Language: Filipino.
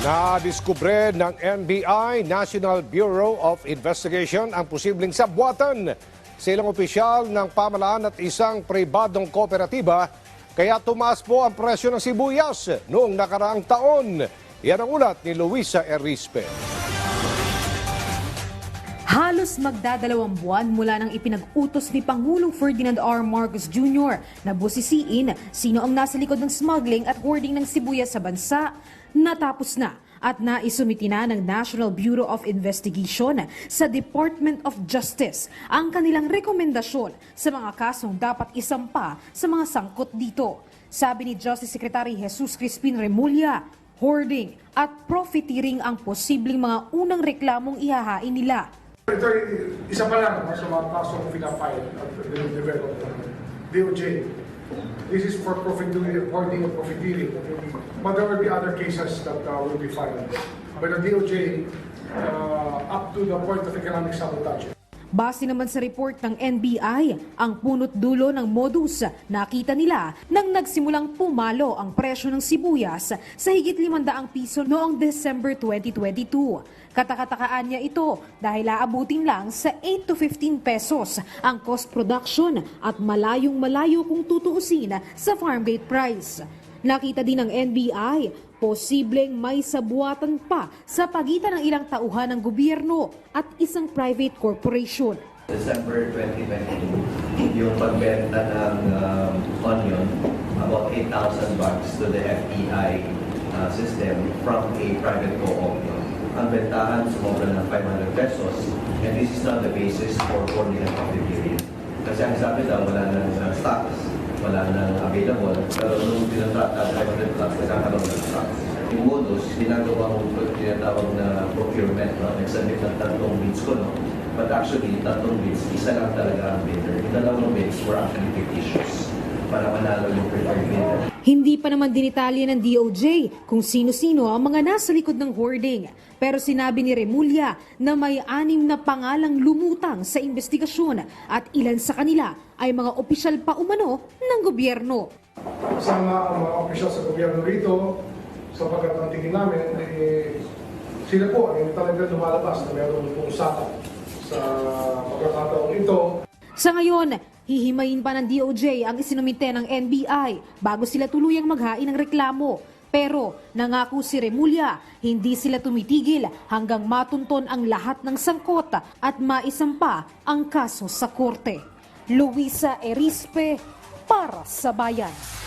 Na-diskubre ng NBI, National Bureau of Investigation, ang posibleng sabwatan sa ilang opisyal ng pamalaan at isang pribadong kooperatiba. Kaya tumaas po ang presyo ng sibuyas noong nakaraang taon. Yan ang ulat ni Luisa Erispe. Halos magdadalawang buwan mula nang ipinag-utos ni Pangulong Ferdinand R. Marcos Jr. na busisiin sino ang nasa likod ng smuggling at hoarding ng sibuyas sa bansa, natapos na at naisumiti na ng National Bureau of Investigation sa Department of Justice ang kanilang rekomendasyon sa mga kasong dapat isampa sa mga sangkot dito. Sabi ni Justice Secretary Jesus Crispin Remulla, hoarding at profiteering ang posibleng mga unang reklamong ihahain nila Ito, isa pa lang sa mga kasong pinapile at develop ng DOJ. This is for profiteering, hoarding and profiteering. But there will be other cases that uh, will be filed. But the DOJ, uh, up to the point of economic sabotage. Base naman sa report ng NBI, ang punot dulo ng modus nakita nila nang nagsimulang pumalo ang presyo ng sibuyas sa higit 500 piso noong December 2022. Katakatakaan niya ito dahil aabutin lang sa 8 to 15 pesos ang cost production at malayong malayo kung tutuusin sa farm gate price. Nakita din ng NBI, posibleng may sabuatan pa sa pagitan ng ilang tauhan ng gobyerno at isang private corporation. December 2022, yung pagbenta ng um, onion, about 8,000 bucks to the FEI uh, system from a private co-op. Ang bentahan sumobra ng 500 pesos and this is not the basis for holding and profiteering. Kasi ang sabi daw, wala nang uh, stocks, wala nang available, pero nung pinatrata 500 plus, nagkakaroon ng stocks. Yung modus, ginagawa mo tinatawag na procurement, no? nagsabit ng tatlong bids ko, no? But actually, tatlong bids, isa lang talaga ang bidder. Yung dalawang bids were actually fictitious para manalo yung preferred bidder. Hindi pa naman dinitalya ng DOJ kung sino-sino ang mga nasa likod ng hoarding. Pero sinabi ni Remulla na may anim na pangalang lumutang sa investigasyon at ilan sa kanila ay mga opisyal pa umano ng gobyerno. Kasama ang mga opisyal sa gobyerno rito, sapagkat ang tingin namin, eh, sila po ay talaga lumalabas na meron pong usapan sa pagkakataong ito. Sa ngayon, hihimayin pa ng DOJ ang isinumite ng NBI bago sila tuluyang maghain ng reklamo. Pero nangako si Remulla, hindi sila tumitigil hanggang matunton ang lahat ng sangkot at maisampa ang kaso sa korte. Luisa Erispe para sa bayan.